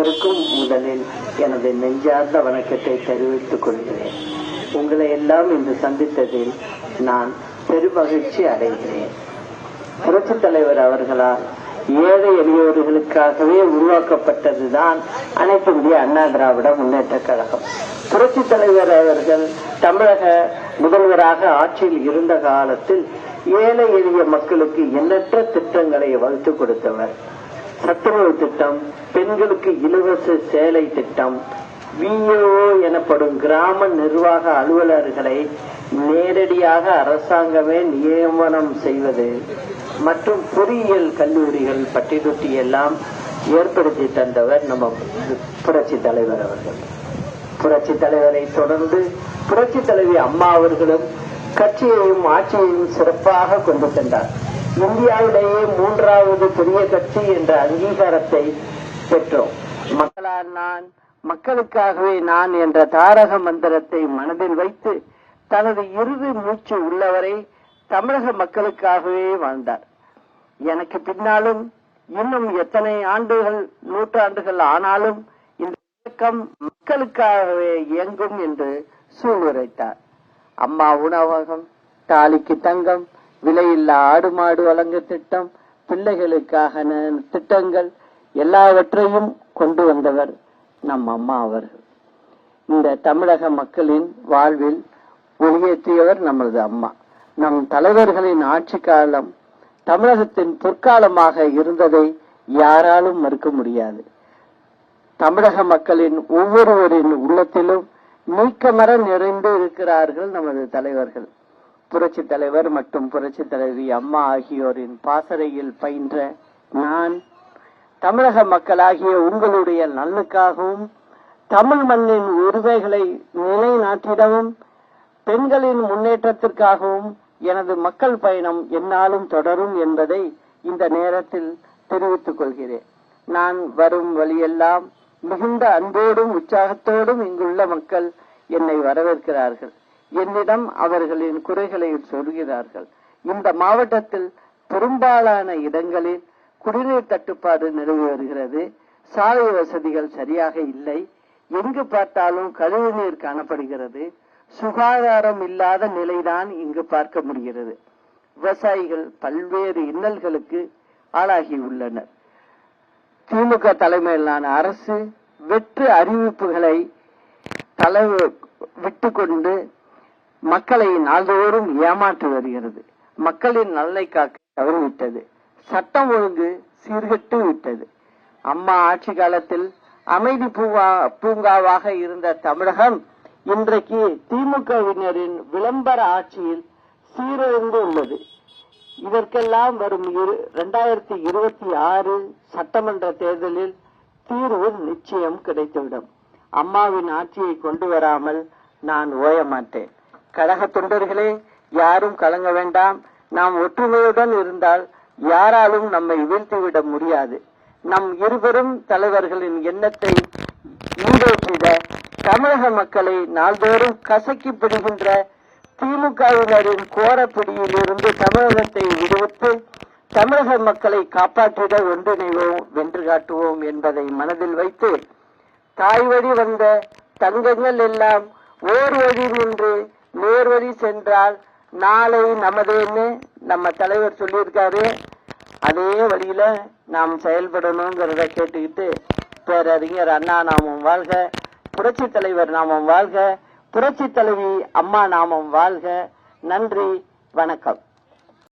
அனைவருக்கும் முதலில் எனது நெஞ்சார்ந்த வணக்கத்தை தெரிவித்துக் கொள்கிறேன். உங்களை எல்லாம் இன்று சந்தித்ததில் நான் பெருமகிழ்ச்சி அடைகிறேன். புரட்சி தலைவர் அவர்களால் ஏழை எளியவர்களுக்காகவே உருவாக்கப்பட்டதுதான் அனைத்து இந்திய அண்ணா திராவிட முன்னேற்ற கழகம். புரட்சி தலைவர் அவர்கள் தமிழக முதல்வராக ஆட்சியில் இருந்த காலத்தில் ஏழை எளிய மக்களுக்கு எண்ணற்ற திட்டங்களை வகுத்து கொடுத்தவர். சத்துணவு திட்டம் பெண்களுக்கு இலவச சேலை திட்டம் விஓ எனப்படும் கிராம நிர்வாக அலுவலர்களை நேரடியாக அரசாங்கமே நியமனம் செய்வது மற்றும் பொறியியல் கல்லூரிகள் பட்டியலுட்டி எல்லாம் ஏற்படுத்தி தந்தவர் நம்ம புரட்சி தலைவர் அவர்கள். புரட்சி தலைவரை தொடர்ந்து புரட்சி தலைவி அம்மா அவர்களும் கட்சியையும் ஆட்சியையும் சிறப்பாக கொண்டு சென்றார். இந்தியாவிலேயே மூன்றாவது பெரிய கட்சி என்ற அங்கீகாரத்தை பெற்றோம். மக்களால் நான் மக்களுக்காகவே நான் என்ற தாரக மந்திரத்தை மனதில் வைத்து தனது இறுதி மூச்சு உள்ளவரை தமிழக மக்களுக்காகவே வாழ்ந்தார். எனக்கு பின்னாலும் இன்னும் எத்தனை ஆண்டுகள் நூற்றாண்டுகள் ஆனாலும் இந்த இயக்கம் மக்களுக்காகவே இயங்கும் என்று சூழ்நிலைத்தார் அம்மா உணவகம் தாலிக்கு தங்கம் விலையில்லா ஆடு மாடு வழங்க திட்டம் பிள்ளைகளுக்காக திட்டங்கள் எல்லாவற்றையும் கொண்டு வந்தவர் நம் அம்மா அவர்கள். இந்த தமிழக மக்களின் வாழ்வில் ஒளியேற்றியவர் நமது அம்மா. நம் தலைவர்களின் ஆட்சி காலம் தமிழகத்தின் பொற்காலமாக இருந்ததை யாராலும் மறுக்க முடியாது. தமிழக மக்களின் ஒவ்வொருவரின் உள்ளத்திலும் நீக்கமர நிறைந்து இருக்கிறார்கள் நமது தலைவர்கள். புரட்சி தலைவர் மற்றும் புரட்சி தலைவி அம்மா ஆகியோரின் பாசறையில் பயின்ற நான் தமிழக மக்களாகிய உங்களுடைய நலனுக்காகவும் தமிழ் மண்ணின் உரிமைகளை நிலைநாட்டிடவும் பெண்களின் முன்னேற்றத்திற்காகவும் எனது மக்கள் பயணம் என்னாலும் தொடரும் என்பதை இந்த நேரத்தில் தெரிவித்துக் கொள்கிறேன். நான் வரும் வழியெல்லாம் மிகுந்த அன்போடும் உற்சாகத்தோடும் இங்குள்ள மக்கள் என்னை வரவேற்கிறார்கள். என்னிடம் அவர்களின் குறைகளை சொல்கிறார்கள். இந்த மாவட்டத்தில் பெரும்பாலான இடங்களில் குடிநீர் தட்டுப்பாடு நிலவி வருகிறது. சாலை வசதிகள் சரியாக இல்லை. எங்கு பார்த்தாலும் கழிவுநீர் காணப்படுகிறது. சுகாதாரம் இல்லாத நிலைதான் இங்கு பார்க்க முடிகிறது. விவசாயிகள் பல்வேறு இன்னல்களுக்கு ஆளாகி உள்ளனர். திமுக தலைமையிலான அரசு வெற்று அறிவிப்புகளை தலை விட்டுக்கொண்டு மக்களை நாள்தோறும் ஏமாற்றி வருகிறது. மக்களின் நலனை காக்க தவறிவிட்டது. சட்டம் ஒழுங்கு சீர்கெட்டு விட்டது. அம்மா ஆட்சி காலத்தில் அமைதி பூங்கா பூங்காவாக இருந்த தமிழகம் இன்றைக்கு திமுகவினரின் விளம்பர ஆட்சியில் சீரழிந்து உள்ளது. இதற்கெல்லாம் வரும் இரண்டாயிரத்தி இருபத்தி ஆறு சட்டமன்ற தேர்தலில் தீர்வு நிச்சயம் கிடைத்துவிடும். அம்மாவின் ஆட்சியை கொண்டு வராமல் நான் ஓய மாட்டேன். கழக தொண்டர்களே யாரும் கலங்க வேண்டாம். நாம் ஒற்றுமையுடன் இருந்தால் யாராலும் நம்மை வீழ்த்திவிட முடியாது. நம் இருவரும் தலைவர்களின் எண்ணத்தை ஈடேற்றிட தமிழக மக்களை நாள்தோறும் கசக்கி பிடிகின்ற திமுகவினரின் கோரப்பிடியில் இருந்து தமிழகத்தை விடுவித்து தமிழக மக்களை காப்பாற்றிட ஒன்றிணைவோம் வென்று காட்டுவோம் என்பதை மனதில் வைத்து தாய் வழி வந்த தங்கங்கள் எல்லாம் ஓர் வழி நின்று நேர்வழி சென்றால் நாளை நமதுன்னு நம்ம தலைவர் சொல்லியிருக்காரு. அதே வழியில நாம் செயல்படணுங்கிறத கேட்டுக்கிட்டு பேரறிஞர் அண்ணா நாமம் வாழ்க புரட்சி தலைவர் நாமம் வாழ்க புரட்சி தலைவி அம்மா நாமம் வாழ்க. நன்றி வணக்கம்.